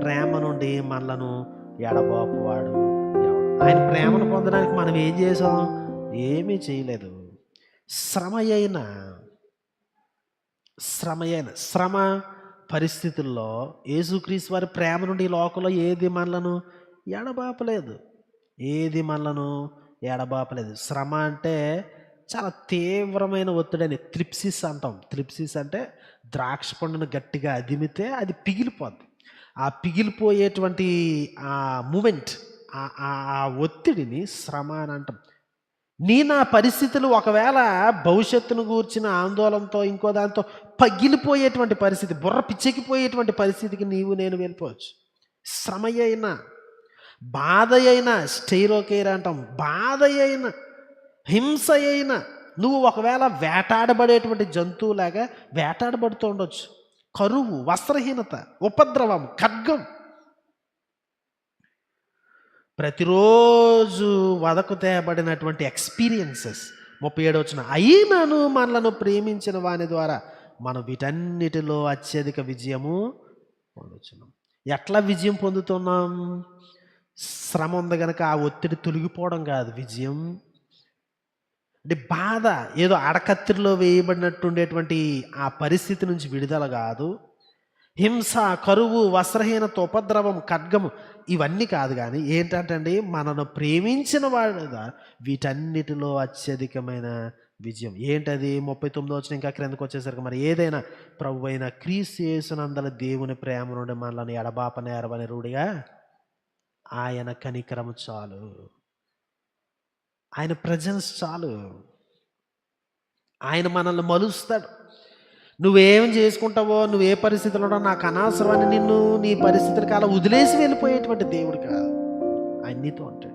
ప్రేమ నుండి మనలను ఎడబాపువాడు ఆయన ప్రేమను పొందడానికి మనం ఏం చేసాం ఏమీ చేయలేదు. శ్రమ అయిన శ్రమ అయిన శ్రమ పరిస్థితుల్లో యేసుక్రీస్తు వారి ప్రేమ నుండి ఈ లోకంలో ఏది మనలను ఎడబాపలేదు. ఏది మనలను ఎడబాపలేదు. శ్రమ అంటే చాలా తీవ్రమైన ఒత్తిడిని త్రిప్సిస్ అంటాం. త్రిప్సిస్ అంటే ద్రాక్ష పండును గట్టిగా అదిమితే అది పిగిలిపోద్ది. ఆ పిగిలిపోయేటువంటి ఆ మూమెంట్ ఆ ఒత్తిడిని శ్రమ అని అంటాం. నీ నా పరిస్థితులు ఒకవేళ భవిష్యత్తును గూర్చిన ఆందోళనతో ఇంకో దాంతో పగిలిపోయేటువంటి పరిస్థితి బుర్ర పిచ్చెక్కిపోయేటువంటి పరిస్థితికి నీవు నేను వెళ్ళిపోవచ్చు. శ్రమ అయినా బాధ అయినా స్టైరోకేర్ అంటాం. బాధ అయినా హింస అయినా నువ్వు ఒకవేళ వేటాడబడేటువంటి జంతువులాగా వేటాడబడుతూ ఉండొచ్చు. కరువు వస్త్రహీనత ఉపద్రవం ఖడ్గం. ప్రతిరోజు వదకు తేబడినటువంటి ఎక్స్పీరియన్సెస్ ముప్పై ఏడు వచ్చిన అయినను మనలను ప్రేమించిన వాని ద్వారా మనం వీటన్నిటిలో అత్యధిక విజయము పొందుతున్నాం ఎట్లా విజయం పొందుతున్నాం? శ్రమ ఉంది కనుక ఆ ఒత్తిడి తొలగిపోవడం కాదు. విజయం అంటే బాధ ఏదో అడకత్తిరిలో వేయబడినట్టు ఉండేటువంటి ఆ పరిస్థితి నుంచి విడుదల కాదు. హింస కరువు వస్త్రహీనత ఉపద్రవం ఖడ్గము ఇవన్నీ కాదు కానీ ఏంటంటే మనను ప్రేమించిన వాడుగా వీటన్నిటిలో అత్యధికమైన విజయం. ఏంటది? ముప్పై తొమ్మిది వచ్చిన ఇంకా క్రిందకు వచ్చేసరికి మరి ఏదైనా ప్రభు అయిన క్రీస్తు దేవుని ప్రేమ నుండి మనల్ని ఎడబాప నేరవని రూడిగా ఆయన కనికరము చాలు. ఆయన ప్రజెన్స్ చాలు. ఆయన మనల్ని మలుస్తాడు. నువ్వేం చేసుకుంటావో నువ్వు ఏ పరిస్థితుల్లో నాకు అనవసరమని నిన్ను నీ పరిస్థితుల కాలం వదిలేసి వెళ్ళిపోయేటువంటి దేవుడు కాదు. ఆయన నీతో ఉంటాడు